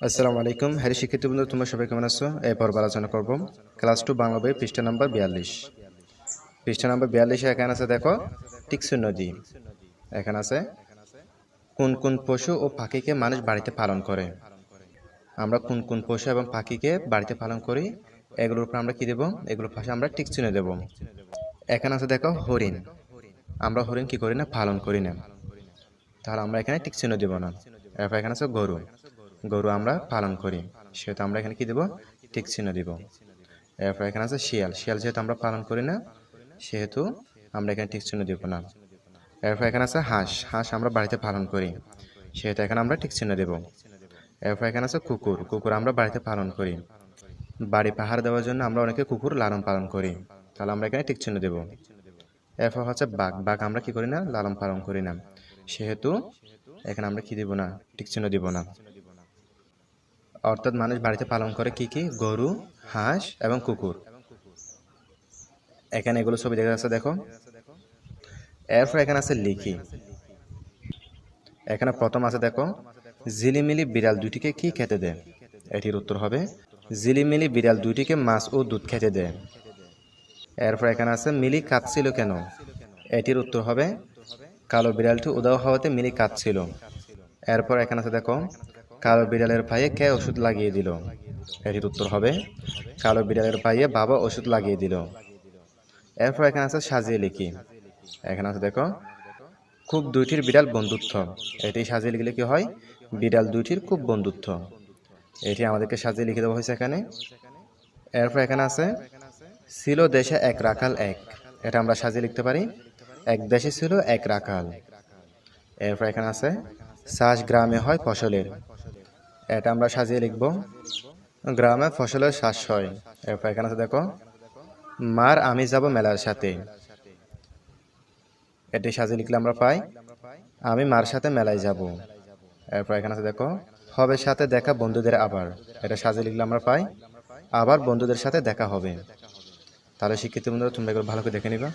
আসসালামু আলাইকুম। হ্যারি শিক্ষিত বন্ধু, তোমরা সবাই কেমন আছো? এই পর্ব আলোচনা করব। ক্লাস টু, বাংলা বই পৃষ্ঠা নাম্বার বিয়াল্লিশ। পৃষ্ঠা নাম্বার বিয়াল্লিশে এখানে আছে, দেখো, টিকসু নদী। এখানে আছে, কোন কোন পশু ও পাখিকে মানুষ বাড়িতে পালন করে? আমরা কোন কোন পশু এবং পাখিকে বাড়িতে পালন করি? এগুলোর উপর আমরা কি দেব? এগুলোর পাশে আমরা টিকচিহ্ন দেব। এখানে আছে, দেখো, হরিণ। আমরা হরিণ কি করি না? পালন করি না। তাহলে আমরা এখানে টিকচিহ্ন দেব না। এরপর এখানে আছে গরু। গরু আমরা পালন করি। সেহেতু আমরা এখানে কি দেব? টিক চিহ্ন দিব। এরপর এখানে আছে শিয়াল। শিয়াল যেহেতু আমরা পালন করি না, সেহেতু আমরা এখানে টিক চিহ্ন দিব না। এরপর এখানে আছে হাঁস। হাঁস আমরা বাড়িতে পালন করি। সেহেতু এখানে আমরা টিক চিহ্ন দেব। এরপর এখানে আছে কুকুর। কুকুর আমরা বাড়িতে পালন করি। বাড়ি পাহাড় দেওয়ার জন্য আমরা অনেকে কুকুর লালন পালন করি। তাহলে আমরা এখানে টিক চিহ্ন দেব। এরপর হচ্ছে বাঘ। বাঘ আমরা কি করি না? লালন পালন করি না। সেহেতু এখানে আমরা কি দিব না? টিক চিহ্ন দিব না। অর্থাৎ মানুষ বাড়িতে পালন করে কি কি? গরু, হাঁস এবং কুকুর। এখানে এগুলো ছবি দেখা যাচ্ছে দেখো। এরপর এখানে আছে লিখি। এখানে প্রথম আছে, দেখো ঝিলিমিলি বিড়াল দুটিকে কি খেতে দেয়? এটির উত্তর হবে ঝিলিমিলি বিড়াল দুটিকে মাছ ও দুধ খেতে দেয়। এরপর এখানে আছে, মিলি কাঁদছিল কেন? এটির উত্তর হবে, কালো বিড়ালটি উদাও হওয়াতে মিলি কাঁদছিল। এরপর এখানে আছে, দেখো কালো বিড়ালের পায়ে কে ওষুধ লাগিয়ে দিল? এটির উত্তর হবে, কালো বিড়ালের পায়ে বাবা ওষুধ লাগিয়ে দিল। এরপর এখানে আছে সাজিয়ে লিখি। এখানে আছে দেখো, খুব দুইটির বিড়াল বন্ধুত্ব। এটি সাজিয়ে লিখলে কি হয়? বিড়াল দুইটির খুব বন্ধুত্ব। এটি আমাদেরকে সাজিয়ে লিখে দেওয়া হয়েছে এখানে। এরপর এখানে আছে, ছিল দেশে এক রাখাল এক। এটা আমরা সাজিয়ে লিখতে পারি, এক দেশে ছিল এক রাখাল। এরপর এখানে আছে, চাষ গ্রামে হয় ফসলের। এটা আমরা সাজিয়ে লিখব। গ্রামে ফসলের হয়। এরপর এখানে আছে দেখো। মার আমি যাব মেলার সাথে। এটি সাজিয়ে লিখলে আমরা পাই, আমি মার সাথে মেলায় যাব। এরপর এখানে আছে দেখো। হবে সাথে দেখা বন্ধুদের আবার। এটা সাজিয়ে লিখলে আমরা পাই, আবার বন্ধুদের সাথে দেখা হবে। তাহলে শিক্ষিত বন্ধুরা, তোমরা এগুলো ভালো করে দেখে নিবা।